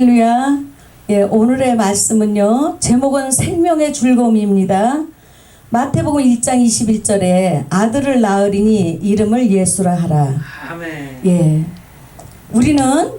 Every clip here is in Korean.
할렐루야. 예, 오늘의 말씀은요. 제목은 생명의 즐거움입니다. 마태복음 1장 21절에 아들을 낳으리니 이름을 예수라 하라. 아멘. 예. 우리는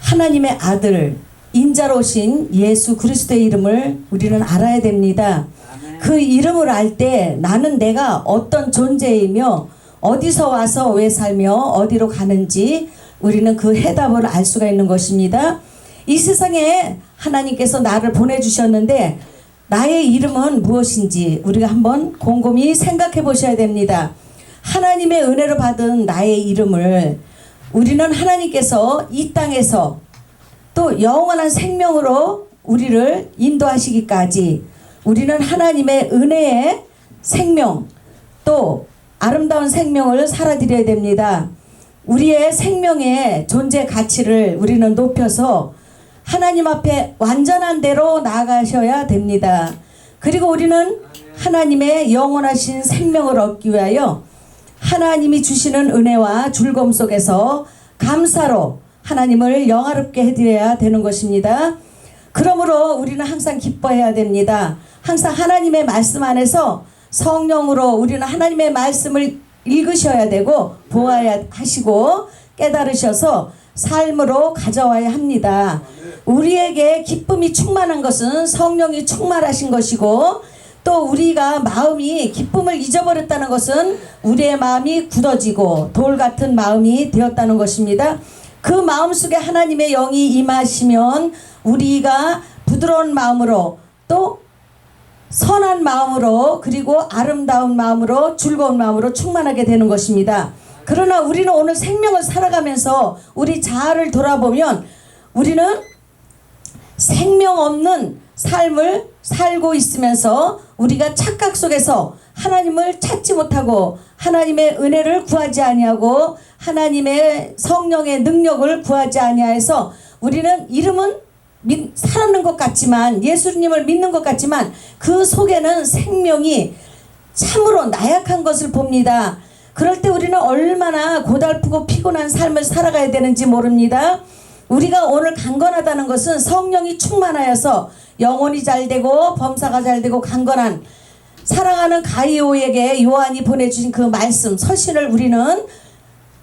하나님의 아들 인자로 오신 예수 그리스도의 이름을 우리는 알아야 됩니다. 아멘. 그 이름을 알 때 나는 내가 어떤 존재이며 어디서 와서 왜 살며 어디로 가는지 우리는 그 해답을 알 수가 있는 것입니다. 이 세상에 하나님께서 나를 보내주셨는데 나의 이름은 무엇인지 우리가 한번 곰곰이 생각해 보셔야 됩니다. 하나님의 은혜로 받은 나의 이름을 우리는 하나님께서 이 땅에서 또 영원한 생명으로 우리를 인도하시기까지 우리는 하나님의 은혜의 생명 또 아름다운 생명을 살아드려야 됩니다. 우리의 생명의 존재 가치를 우리는 높여서 하나님 앞에 완전한 대로 나아가셔야 됩니다. 그리고 우리는 하나님의 영원하신 생명을 얻기 위하여 하나님이 주시는 은혜와 즐거움 속에서 감사로 하나님을 영화롭게 해드려야 되는 것입니다. 그러므로 우리는 항상 기뻐해야 됩니다. 항상 하나님의 말씀 안에서 성령으로 우리는 하나님의 말씀을 읽으셔야 되고 보아야 하시고 깨달으셔서 삶으로 가져와야 합니다. 우리에게 기쁨이 충만한 것은 성령이 충만하신 것이고 또 우리가 마음이 기쁨을 잊어버렸다는 것은 우리의 마음이 굳어지고 돌 같은 마음이 되었다는 것입니다. 그 마음 속에 하나님의 영이 임하시면 우리가 부드러운 마음으로 또 선한 마음으로 그리고 아름다운 마음으로 즐거운 마음으로 충만하게 되는 것입니다. 그러나 우리는 오늘 생명을 살아가면서 우리 자아를 돌아보면 우리는 생명 없는 삶을 살고 있으면서 우리가 착각 속에서 하나님을 찾지 못하고 하나님의 은혜를 구하지 아니하고 하나님의 성령의 능력을 구하지 아니하여서 우리는 이름은 믿, 살았는 것 같지만 예수님을 믿는 것 같지만 그 속에는 생명이 참으로 나약한 것을 봅니다. 그럴 때 우리는 얼마나 고달프고 피곤한 삶을 살아가야 되는지 모릅니다. 우리가 오늘 강건하다는 것은 성령이 충만하여서 영혼이 잘 되고 범사가 잘 되고 강건한 사랑하는 가이오에게 요한이 보내주신 그 말씀 서신을 우리는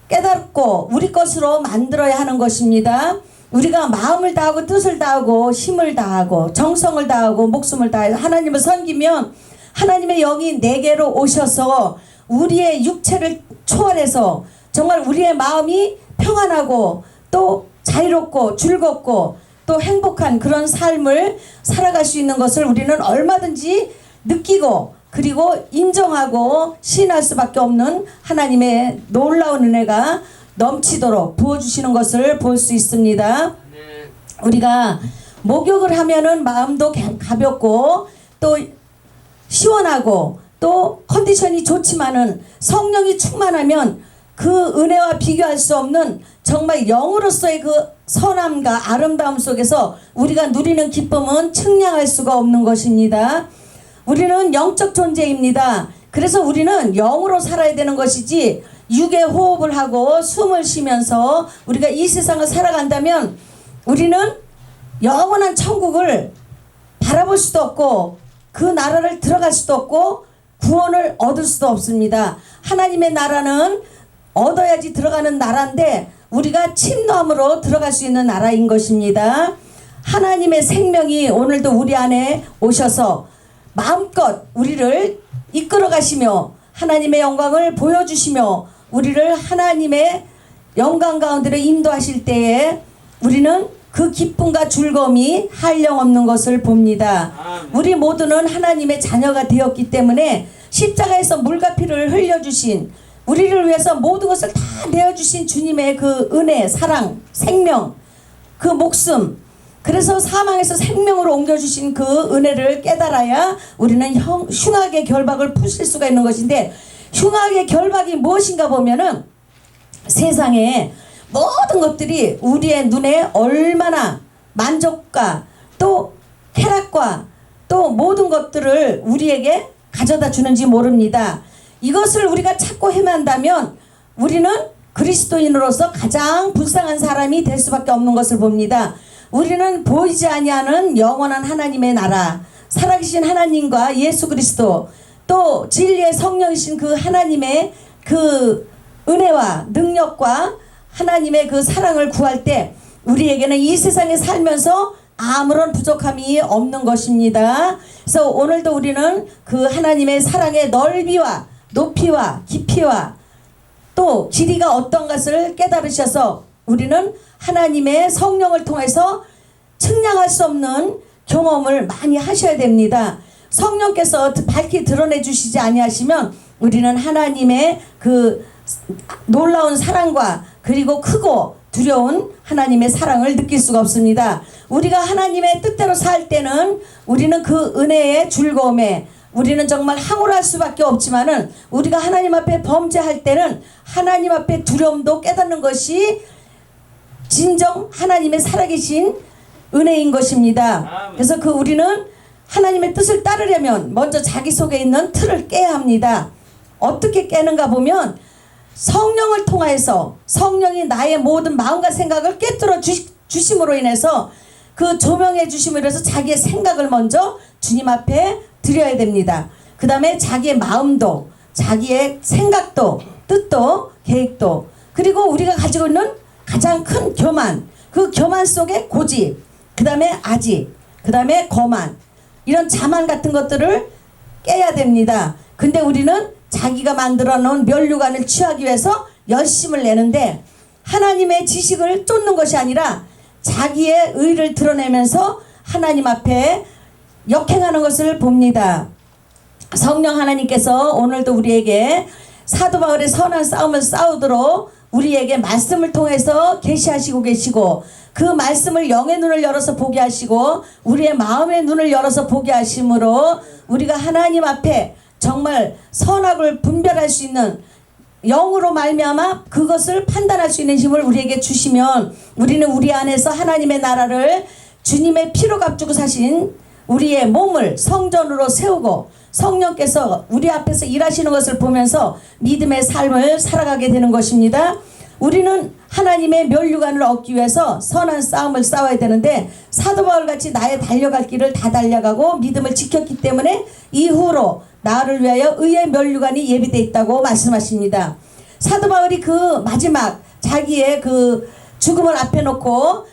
깨닫고 우리 것으로 만들어야 하는 것입니다. 우리가 마음을 다하고 뜻을 다하고 힘을 다하고 정성을 다하고 목숨을 다해서 하나님을 섬기면 하나님의 영이 내게로 오셔서 우리의 육체를 초월해서 정말 우리의 마음이 평안하고 또 자유롭고 즐겁고 또 행복한 그런 삶을 살아갈 수 있는 것을 우리는 얼마든지 느끼고 그리고 인정하고 신할 수밖에 없는 하나님의 놀라운 은혜가 넘치도록 부어주시는 것을 볼 수 있습니다. 우리가 목욕을 하면은 마음도 가- 가볍고 또 시원하고 또 컨디션이 좋지만은 성령이 충만하면 그 은혜와 비교할 수 없는 정말 영으로서의 그 선함과 아름다움 속에서 우리가 누리는 기쁨은 측량할 수가 없는 것입니다. 우리는 영적 존재입니다. 그래서 우리는 영으로 살아야 되는 것이지 육의 호흡을 하고 숨을 쉬면서 우리가 이 세상을 살아간다면 우리는 영원한 천국을 바라볼 수도 없고 그 나라를 들어갈 수도 없고 구원을 얻을 수도 없습니다. 하나님의 나라는 얻어야지 들어가는 나라인데 우리가 침노함으로 들어갈 수 있는 나라인 것입니다. 하나님의 생명이 오늘도 우리 안에 오셔서 마음껏 우리를 이끌어 가시며 하나님의 영광을 보여주시며 우리를 하나님의 영광 가운데로 인도하실 때에 우리는 그 기쁨과 즐거움이 한량 없는 것을 봅니다. 우리 모두는 하나님의 자녀가 되었기 때문에 십자가에서 물과 피를 흘려주신 우리를 위해서 모든 것을 다 내어주신 주님의 그 은혜, 사랑, 생명, 그 목숨 그래서 사망에서 생명으로 옮겨주신 그 은혜를 깨달아야 우리는 형, 흉악의 결박을 푸실 수가 있는 것인데 흉악의 결박이 무엇인가 보면은 세상에 모든 것들이 우리의 눈에 얼마나 만족과 또 쾌락과 또 모든 것들을 우리에게 가져다 주는지 모릅니다. 이것을 우리가 찾고 헤맨다면 우리는 그리스도인으로서 가장 불쌍한 사람이 될 수밖에 없는 것을 봅니다. 우리는 보이지 아니하는 영원한 하나님의 나라, 살아계신 하나님과 예수 그리스도 또 진리의 성령이신 그 하나님의 그 은혜와 능력과 하나님의 그 사랑을 구할 때 우리에게는 이 세상에 살면서 아무런 부족함이 없는 것입니다. 그래서 오늘도 우리는 그 하나님의 사랑의 넓이와 높이와 깊이와 또 길이가 어떤 것을 깨달으셔서 우리는 하나님의 성령을 통해서 측량할 수 없는 경험을 많이 하셔야 됩니다. 성령께서 밝히 드러내 주시지 아니하시면 우리는 하나님의 그 놀라운 사랑과 그리고 크고 두려운 하나님의 사랑을 느낄 수가 없습니다. 우리가 하나님의 뜻대로 살 때는 우리는 그 은혜의 즐거움에 우리는 정말 항울할 수밖에 없지만은 우리가 하나님 앞에 범죄할 때는 하나님 앞에 두려움도 깨닫는 것이 진정 하나님의 살아계신 은혜인 것입니다. 그래서 그 우리는 하나님의 뜻을 따르려면 먼저 자기 속에 있는 틀을 깨야 합니다. 어떻게 깨는가 보면 성령을 통하여서 성령이 나의 모든 마음과 생각을 깨뜨려 주, 주심으로 인해서 그 조명해 주심으로 인해서 자기의 생각을 먼저 주님 앞에 드려야 됩니다. 그 다음에 자기의 마음도 자기의 생각도 뜻도 계획도 그리고 우리가 가지고 있는 가장 큰 교만 그 교만 속에 고집 그 다음에 아직 그 다음에 거만 이런 자만 같은 것들을 깨야 됩니다. 근데 우리는 자기가 만들어 놓은 면류관을 취하기 위해서 열심을 내는데 하나님의 지식을 쫓는 것이 아니라 자기의 의를 드러내면서 하나님 앞에 역행하는 것을 봅니다. 성령 하나님께서 오늘도 우리에게 사도 바울의 선한 싸움을 싸우도록 우리에게 말씀을 통해서 계시하시고 계시고 그 말씀을 영의 눈을 열어서 보게 하시고 우리의 마음의 눈을 열어서 보게 하심으로 우리가 하나님 앞에 정말 선악을 분별할 수 있는 영으로 말미암아 그것을 판단할 수 있는 힘을 우리에게 주시면 우리는 우리 안에서 하나님의 나라를 주님의 피로 값주고 사신 우리의 몸을 성전으로 세우고 성령께서 우리 앞에서 일하시는 것을 보면서 믿음의 삶을 살아가게 되는 것입니다. 우리는 하나님의 멸류관을 얻기 위해서 선한 싸움을 싸워야 되는데 사도 바울 같이 나의 달려갈 길을 다 달려가고 믿음을 지켰기 때문에 이후로 나를 위하여 의의 멸류관이 예비되어 있다고 말씀하십니다. 사도 바울이 그 마지막 자기의 그 죽음을 앞에 놓고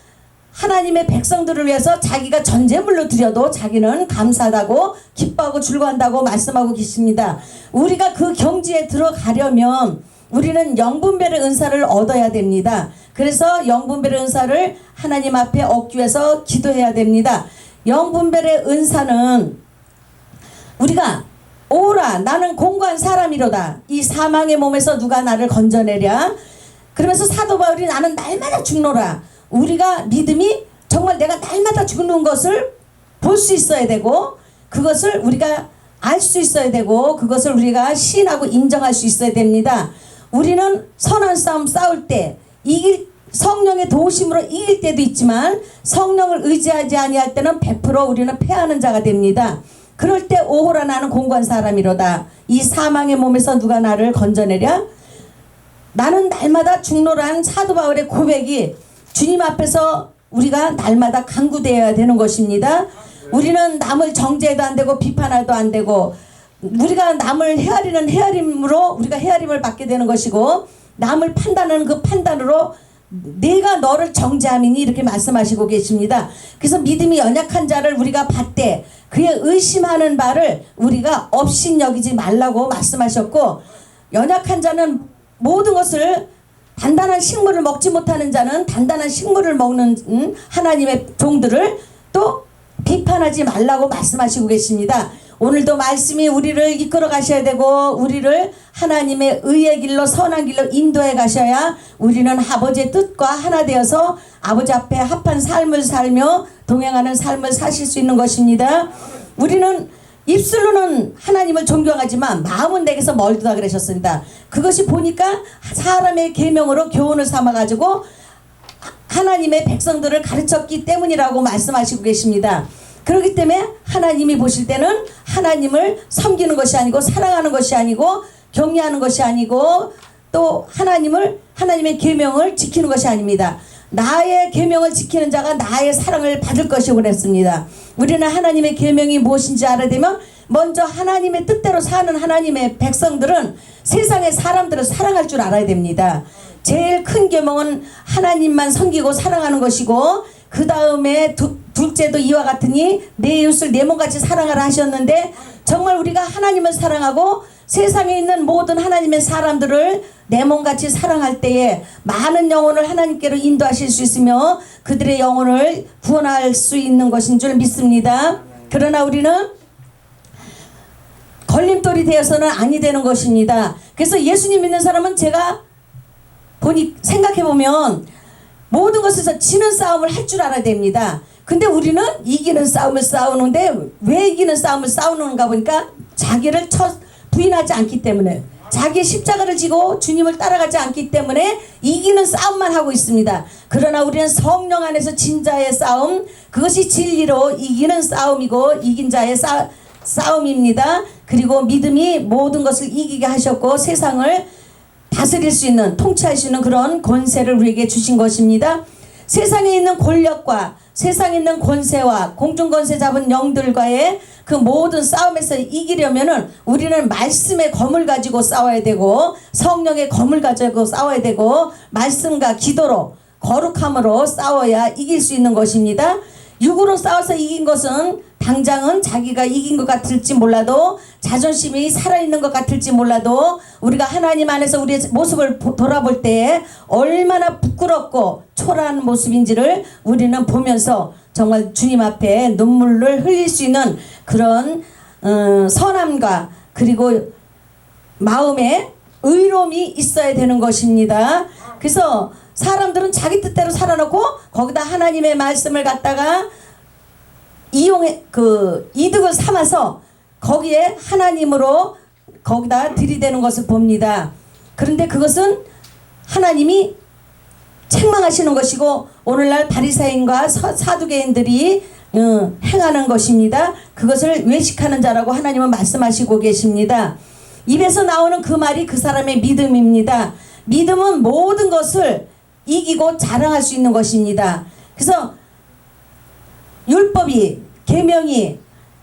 하나님의 백성들을 위해서 자기가 전제물로 드려도 자기는 감사하다고 기뻐하고 즐거워한다고 말씀하고 계십니다. 우리가 그 경지에 들어가려면 우리는 영분별의 은사를 얻어야 됩니다. 그래서 영분별의 은사를 하나님 앞에 얻기 위해서 기도해야 됩니다. 영분별의 은사는 우리가 오라 나는 공고한 사람이로다 이 사망의 몸에서 누가 나를 건져내랴 그러면서 사도 바울이 나는 날마다 죽노라 우리가 믿음이 정말 내가 날마다 죽는 것을 볼 수 있어야 되고 그것을 우리가 알 수 있어야 되고 그것을 우리가 시인하고 인정할 수 있어야 됩니다. 우리는 선한 싸움 싸울 때 이길 성령의 도우심으로 이길 때도 있지만 성령을 의지하지 아니할 때는 100% 우리는 패하는 자가 됩니다. 그럴 때 오호라 나는 공고한 사람이로다. 이 사망의 몸에서 누가 나를 건져내랴? 나는 날마다 죽노란 사도 바울의 고백이 주님 앞에서 우리가 날마다 강구되어야 되는 것입니다. 우리는 남을 정죄해도 안 되고 비판해도 안 되고 우리가 남을 헤아리는 헤아림으로 우리가 헤아림을 받게 되는 것이고 남을 판단하는 그 판단으로 내가 너를 정죄함이니 이렇게 말씀하시고 계십니다. 그래서 믿음이 연약한 자를 우리가 받되 그의 의심하는 바를 우리가 없인 여기지 말라고 말씀하셨고 연약한 자는 모든 것을 단단한 식물을 먹지 못하는 자는 단단한 식물을 먹는 음, 하나님의 종들을 또 비판하지 말라고 말씀하시고 계십니다. 오늘도 말씀이 우리를 이끌어 가셔야 되고 우리를 하나님의 의의 길로 선한 길로 인도해 가셔야 우리는 아버지의 뜻과 하나 되어서 아버지 앞에 합한 삶을 살며 동행하는 삶을 사실 수 있는 것입니다. 우리는 입술로는 하나님을 존경하지만 마음은 내게서 멀다 그러셨습니다. 그것이 보니까 사람의 계명으로 교훈을 삼아 가지고 하나님의 백성들을 가르쳤기 때문이라고 말씀하시고 계십니다. 그렇기 때문에 하나님이 보실 때는 하나님을 섬기는 것이 아니고 사랑하는 것이 아니고 경외하는 것이 아니고 또 하나님을 하나님의 계명을 지키는 것이 아닙니다. 나의 계명을 지키는 자가 나의 사랑을 받을 것이고 그랬습니다. 우리는 하나님의 계명이 무엇인지 알아야 되면 먼저 하나님의 뜻대로 사는 하나님의 백성들은 세상의 사람들을 사랑할 줄 알아야 됩니다. 제일 큰 계명은 하나님만 섬기고 사랑하는 것이고 그 다음에 둘째도 이와 같으니 내 이웃을 내 몸같이 사랑하라 하셨는데 정말 우리가 하나님을 사랑하고 세상에 있는 모든 하나님의 사람들을 내 몸같이 사랑할 때에 많은 영혼을 하나님께로 인도하실 수 있으며 그들의 영혼을 구원할 수 있는 것인 줄 믿습니다. 그러나 우리는 걸림돌이 되어서는 아니 되는 것입니다. 그래서 예수님 믿는 사람은 제가 보니 생각해 보면 모든 것에서 지는 싸움을 할 줄 알아야 됩니다. 근데 우리는 이기는 싸움을 싸우는데 왜 이기는 싸움을 싸우는가 보니까 자기를 쳐 부인하지 않기 때문에 자기 십자가를 지고 주님을 따라가지 않기 때문에 이기는 싸움만 하고 있습니다. 그러나 우리는 성령 안에서 진자의 싸움 그것이 진리로 이기는 싸움이고 이긴 자의 싸, 싸움입니다. 그리고 믿음이 모든 것을 이기게 하셨고 세상을 다스릴 수 있는 통치할 수 있는 그런 권세를 우리에게 주신 것입니다. 세상에 있는 권력과 세상에 있는 권세와 공중권세 잡은 영들과의 그 모든 싸움에서 이기려면은 우리는 말씀의 검을 가지고 싸워야 되고 성령의 검을 가지고 싸워야 되고 말씀과 기도로 거룩함으로 싸워야 이길 수 있는 것입니다. 육으로 싸워서 이긴 것은 당장은 자기가 이긴 것 같을지 몰라도 자존심이 살아있는 것 같을지 몰라도 우리가 하나님 안에서 우리의 모습을 돌아볼 때 얼마나 부끄럽고 초라한 모습인지를 우리는 보면서 정말 주님 앞에 눈물을 흘릴 수 있는 그런 어, 선함과 그리고 마음에 의로움이 있어야 되는 것입니다. 그래서 사람들은 자기 뜻대로 살아놓고 거기다 하나님의 말씀을 갖다가 이용해 그 이득을 삼아서 거기에 하나님으로 거기다 들이대는 것을 봅니다. 그런데 그것은 하나님이 책망하시는 것이고 오늘날 바리사인과 사두개인들이 어, 행하는 것입니다. 그것을 외식하는 자라고 하나님은 말씀하시고 계십니다. 입에서 나오는 그 말이 그 사람의 믿음입니다. 믿음은 모든 것을 이기고 자랑할 수 있는 것입니다. 그래서 율법이 계명이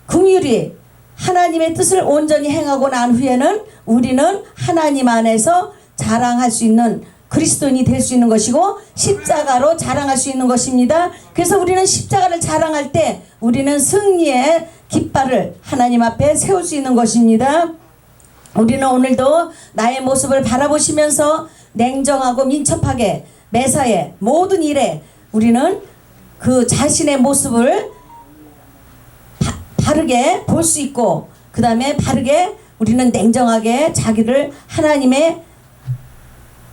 긍휼이 하나님의 뜻을 온전히 행하고 난 후에는 우리는 하나님 안에서 자랑할 수 있는 그리스도인이 될 수 있는 것이고 십자가로 자랑할 수 있는 것입니다. 그래서 우리는 십자가를 자랑할 때 우리는 승리의 깃발을 하나님 앞에 세울 수 있는 것입니다. 우리는 오늘도 나의 모습을 바라보시면서 냉정하고 민첩하게 매사에 모든 일에 우리는 그 자신의 모습을 바, 바르게 볼 수 있고 그 다음에 바르게 우리는 냉정하게 자기를 하나님의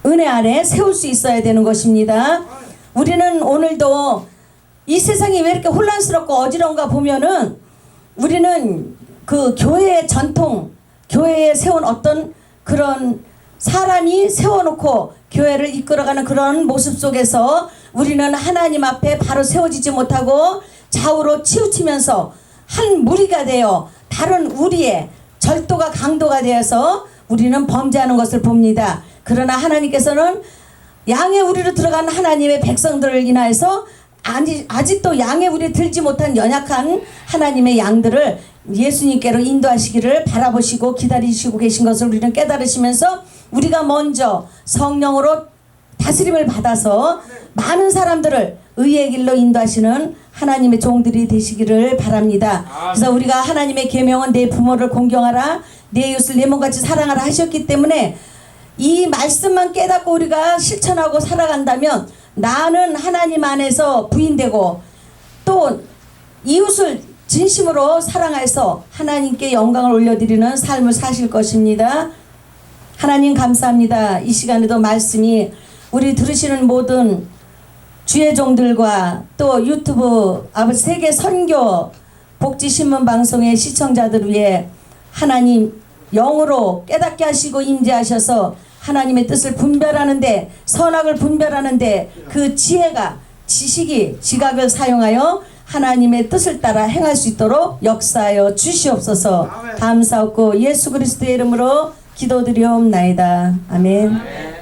은혜 아래 세울 수 있어야 되는 것입니다. 우리는 오늘도 이 세상이 왜 이렇게 혼란스럽고 어지러운가 보면은 우리는 그 교회의 전통, 교회에 세운 어떤 그런 사람이 세워놓고 교회를 이끌어가는 그런 모습 속에서 우리는 하나님 앞에 바로 세워지지 못하고 좌우로 치우치면서 한 무리가 되어 다른 우리의 절도가 강도가 되어서 우리는 범죄하는 것을 봅니다. 그러나 하나님께서는 양의 우리로 들어간 하나님의 백성들을 인하여서 아직도 양의 우리에 들지 못한 연약한 하나님의 양들을 예수님께로 인도하시기를 바라보시고 기다리시고 계신 것을 우리는 깨달으시면서 우리가 먼저 성령으로 다스림을 받아서 많은 사람들을 의의 길로 인도하시는 하나님의 종들이 되시기를 바랍니다. 그래서 우리가 하나님의 계명은 내 부모를 공경하라, 내 이웃을 내 몸같이 사랑하라 하셨기 때문에 이 말씀만 깨닫고 우리가 실천하고 살아간다면 나는 하나님 안에서 부인되고 또 이웃을 진심으로 사랑해서 하나님께 영광을 올려드리는 삶을 사실 것입니다. 하나님 감사합니다. 이 시간에도 말씀이 우리 들으시는 모든 주의 종들과 또 유튜브 세계 선교 복지신문 방송의 시청자들 위해 하나님 영으로 깨닫게 하시고 임재하셔서 하나님의 뜻을 분별하는데 선악을 분별하는데 그 지혜가 지식이 지각을 사용하여 하나님의 뜻을 따라 행할 수 있도록 역사하여 주시옵소서 감사하고 예수 그리스도의 이름으로 기도드리옵나이다. 아멘.